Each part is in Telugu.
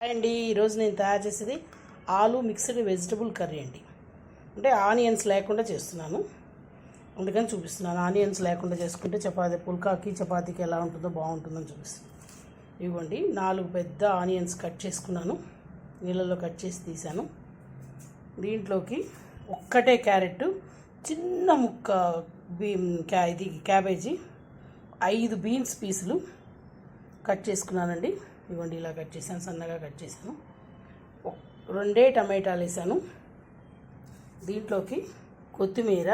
హాయ్ అండి ఈరోజు నేను తయారు చేసేది ఆలు మిక్స్డ్ వెజిటబుల్ కర్రీ అండి. అంటే ఆనియన్స్ లేకుండా చేస్తున్నాను. అందుకని చూపిస్తున్నాను. ఆనియన్స్ లేకుండా చేసుకుంటే చపాతీ పుల్కాకి చపాతీకి ఎలా ఉంటుందో బాగుంటుందని చూపిస్తున్నాను. ఇవ్వండి నాలుగు పెద్ద ఆనియన్స్ కట్ చేసుకున్నాను. నీళ్ళలో కట్ చేసి తీసాను దీంట్లోకి ఒక్కటే క్యారెట్ చిన్న ముక్క బీ క్యా ఇది క్యాబేజీ ఐదు బీన్స్ పీసులు కట్ చేసుకున్నానండి. ఇవ్వండి ఇలా కట్ చేశాను సన్నగా కట్ చేశాను. రెండే టమాటాలు వేసాను. దీంట్లోకి కొత్తిమీర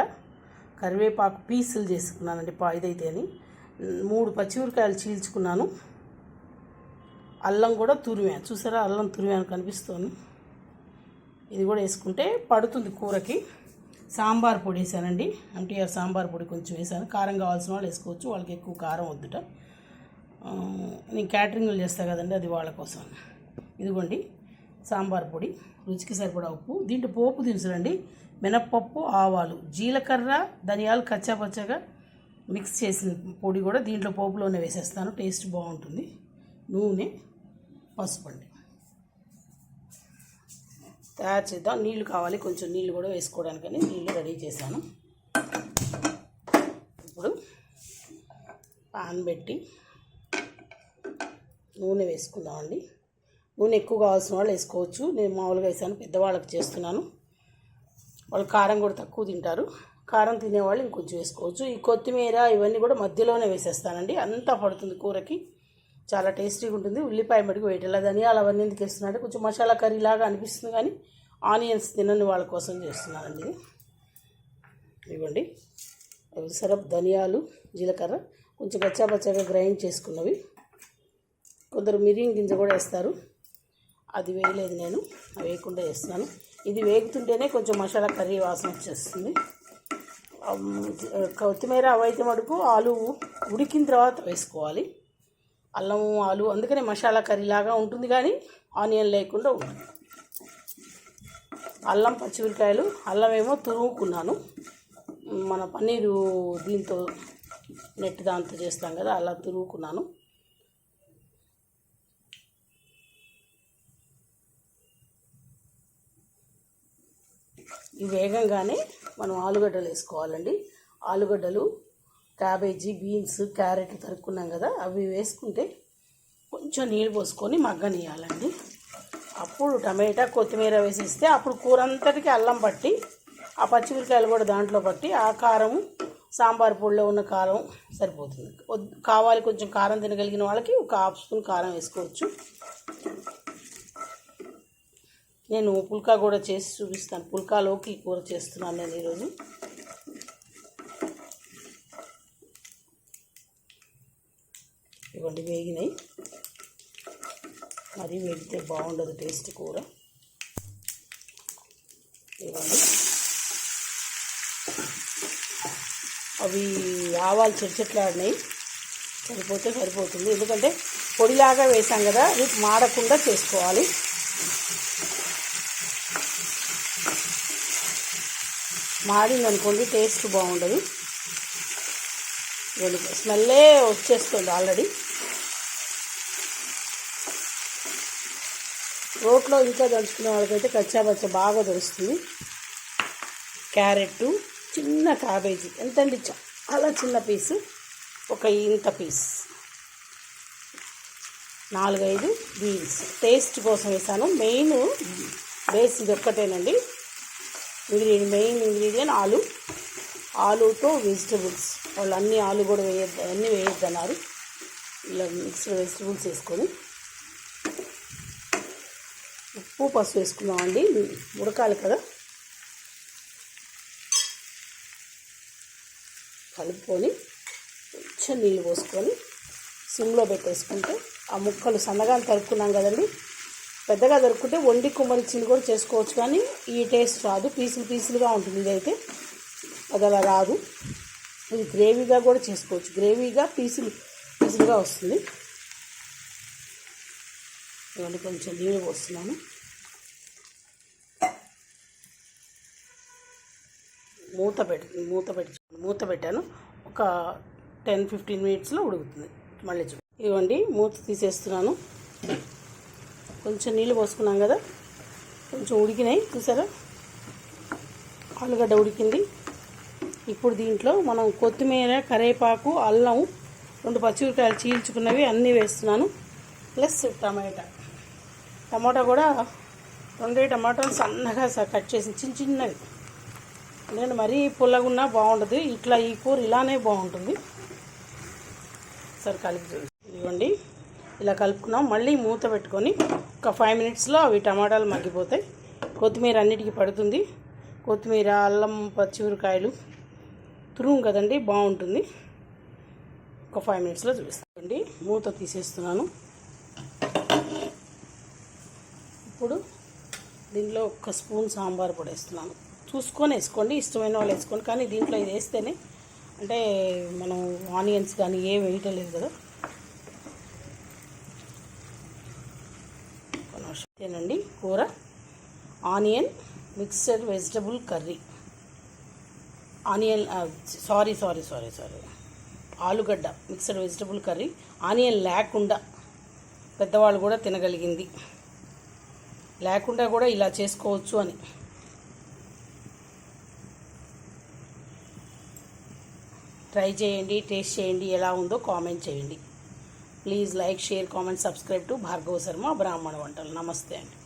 కరివేపాకు పీసులు చేసుకున్నానండి పా ఇదైతే అని. మూడు పచ్చిమిరకాయలు చీల్చుకున్నాను. అల్లం కూడా తురిమాను చూసారా అల్లం తురిమాను కనిపిస్తుంది. ఇది కూడా వేసుకుంటే పడుతుంది కూరకి. సాంబార్ పొడి వేసానండి. ఎంటీఆర్ సాంబార్ పొడి కొంచెం వేసాను. కారం కావాల్సిన వాళ్ళు వేసుకోవచ్చు వాళ్ళకి ఎక్కువ కారం వద్దుట. నేను క్యాటరింగ్లు చేస్తా కదండి అది వాళ్ళ కోసం. ఇదిగోండి సాంబార్ పొడి రుచికి సరిపడా ఉప్పు దీంట్లో పోపు దినుసులండి మినప్పప్పు ఆవాలు జీలకర్ర ధనియాలు కచ్చాపచ్చగా మిక్స్ చేసిన పొడి కూడా దీంట్లో పోపులోనే వేసేస్తాను టేస్ట్ బాగుంటుంది. నూనె పసుపు అండి. తయారు చేద్దాం నీళ్ళు కావాలి కొంచెం నీళ్ళు కూడా వేసుకోవడానికని నీళ్ళు రెడీ చేశాను. ఇప్పుడు పాన్ పెట్టి నూనె వేసుకుందామండి నూనె ఎక్కువ కావాల్సిన వాళ్ళు వేసుకోవచ్చు. నేను మామూలుగా వేసాను పెద్దవాళ్ళకి చేస్తున్నాను. వాళ్ళు కారం కూడా తక్కువ తింటారు. కారం తినేవాళ్ళు ఇంకొంచెం వేసుకోవచ్చు. ఈ కొత్తిమీర ఇవన్నీ కూడా మధ్యలోనే వేసేస్తానండి. అంతా పడుతుంది కూరకి. చాలా టేస్టీగా ఉంటుంది. ఉల్లిపాయ మటుకు వేయటం ధనియాలు అవన్నీ ఎందుకు వేస్తున్నాడు కొంచెం మసాలా కర్రీ లాగా అనిపిస్తుంది కానీ ఆనియన్స్ తినని వాళ్ళ కోసం చేస్తున్నానండి ఇది. ఇవ్వండి. సరప్ ధనియాలు జీలకర్ర కొంచెం గచ్చాపచ్చాగా గ్రైండ్ చేసుకున్నవి. కొందరు మిరియం గింజ కూడా వేస్తారు. అది వేయలేదు నేను వేయకుండా వేస్తున్నాను ఇది వేగుతుంటేనే కొంచెం మసాలా కర్రీ వాసన వచ్చేస్తుంది. కొత్తిమీర అవైతే మటుకు ఆలు ఉడికిన తర్వాత వేసుకోవాలి. అల్లం ఆలు అందుకనే మసాలా కర్రీ లాగా ఉంటుంది కానీ ఆనియన్ లేకుండా ఉంటుంది. అల్లం పచ్చిమిరకాయలు అల్లం ఏమో తురుముకున్నాను. మన పన్నీరు దీంతో నెట్ దాంతో చేస్తాం కదా అలా తురుముకున్నాను. వేగంగానే మనం ఆలుగడ్డలు వేసుకోవాలండి. ఆలుగడ్డలు క్యాబేజీ బీన్స్ క్యారెట్ తరుక్కున్నాం కదా అవి వేసుకుంటే కొంచెం నీళ్ళు పోసుకొని మగ్గనియాలండి అప్పుడు టమాటా కొత్తిమీర వేసిస్తే అప్పుడు కూర అంతటికి అల్లం పట్టి ఆ పచ్చిమిరకాయలు కూడా దాంట్లో పట్టి ఆ కారం సాంబార్ పొడిలో ఉన్న కారం సరిపోతుంది. కావాలి కొంచెం కారం తినగలిగిన వాళ్ళకి ఒక హాఫ్ స్పూన్ కారం వేసుకోవచ్చు. నేను పుల్కా కూడా చేసి చూపిస్తాను. పుల్కాలోకి కూర చేస్తున్నాను నేను ఈరోజు. ఇవ్వండి వేగినాయి. మరీ వేగితే బాగుండదు టేస్ట్ కూర. ఇవ్వండి. అవి ఆవాలు చెట్చెట్లాడినాయి సరిపోతే సరిపోతుంది. ఎందుకంటే పొడిలాగా వేసాం కదా అది మాడకుండా చేసుకోవాలి. మాడిందనుకోండి టేస్ట్ బాగుండదు. స్మెల్లే వచ్చేస్తుంది ఆల్రెడీ. రోట్లో ఇంకా దంచుకునే వాళ్ళకైతే కచ్చాపచ్చ బాగా దొరుకుతుంది క్యారెట్ చిన్న క్యాబేజీ ఎంతండి చాలా చిన్న పీసు ఒక ఇంత పీస్. నాలుగైదు బీన్స్. టేస్ట్ కోసం వేసాను. మెయిన్ బేస్ ఇది ఒక్కటేనండి. ఇంగ్రీడియం మెయిన్ ఇంగ్రీడియంట్ ఆలు ఆలుతో వెజిటబుల్స్. వాళ్ళు అన్ని ఆలు కూడా వేయద్దు అన్నీ వేయొద్దు అన్నారు. ఇలా మిక్స్డ్ వెజిటబుల్స్ వేసుకొని. ఉప్పు పసుపు వేసుకున్నామండి ఉడకాలి కదా. కలుపుకొని కొంచెం నీళ్ళు పోసుకొని సిమ్లో పెట్టేసుకుంటే ఆ ముక్కలు సన్నగా తరుక్కున్నాం కదండి. పెద్దగా దొరుకుతుంటే వండి కుమ్మరిచ్చింది కూడా చేసుకోవచ్చు కానీ ఈ టేస్ట్ రాదు. పీసులు పీసులుగా ఉంటుంది ఇదైతే. అది అలా రాదు. ఇది గ్రేవీగా కూడా చేసుకోవచ్చు. గ్రేవీగా పీసులు పీసులుగా వస్తుంది. ఇవన్నీ కొంచెం నీళ్ళు పోస్తున్నాను. మూత పెట్టి మూత పెట్టి మూత పెట్టాను. ఒక టెన్ ఫిఫ్టీన్ మినిట్స్లో ఉడుకుతుంది. మళ్ళీ చూ ఇవ్వండి మూత తీసేస్తున్నాను. కొంచెం నీళ్ళు పోసుకున్నాం కదా. కొంచెం ఉడికినాయి చూసారా? ఆలుగడ్డ ఉడికింది. ఇప్పుడు దీంట్లో మనం కొత్తిమీర కరివేపాకు అల్లం రెండు పచ్చిమిరకాయలు చీల్చుకున్నవి అన్నీ వేస్తున్నాను. ప్లస్ టమాటా. టమాటా కూడా రెండే టమాటాలు సన్నగా కట్ చేసి చిన్న చిన్నవి. నేను మరీ పుల్లగా ఉన్నా బాగుండదు. ఇట్లా ఈ కూర ఇలానే బాగుంటుంది. సరే కలిపి ఇవ్వండి ఇలా కలుపుకున్నాం. మళ్ళీ మూత పెట్టుకొని ఒక ఫైవ్ మినిట్స్లో అవి టమాటాలు మగ్గిపోతాయి. కొత్తిమీర అన్నిటికీ పడుతుంది. కొత్తిమీర అల్లం పచ్చిమిరకాయలు తురుము కదండి బాగుంటుంది. ఒక ఫైవ్ మినిట్స్లో చూపిస్తానండి. మూత తీసేస్తున్నాను. ఇప్పుడు దీంట్లో ఒక స్పూన్ సాంబార్ పొడి వేస్తున్నాను చూసుకొని వేసుకోండి ఇష్టమైన వాళ్ళు వేసుకోండి. కానీ దీంట్లో ఇది వేస్తేనే అంటే మనం ఆనియన్స్ కానీ ఏం వేయటం లేదు కదా ఒక అండి కూర onion mixed vegetable curry. Onion sorry sorry sorry sorry. ఆలుగడ్డ మిక్స్డ్ వెజిటబుల్ కర్రీ. ఆనియన్ లేకుండా పెద్దవాళ్ళు కూడా తినగలిగింది. లేకుండా కూడా ఇలా చేసుకోవచ్చు అని. ట్రై చేయండి టేస్ట్ చేయండి ఎలా ఉందో కామెంట్ చేయండి. Please like share comment subscribe to Bhargava Sharma Brahmana Vantalu. నమస్తే అండి.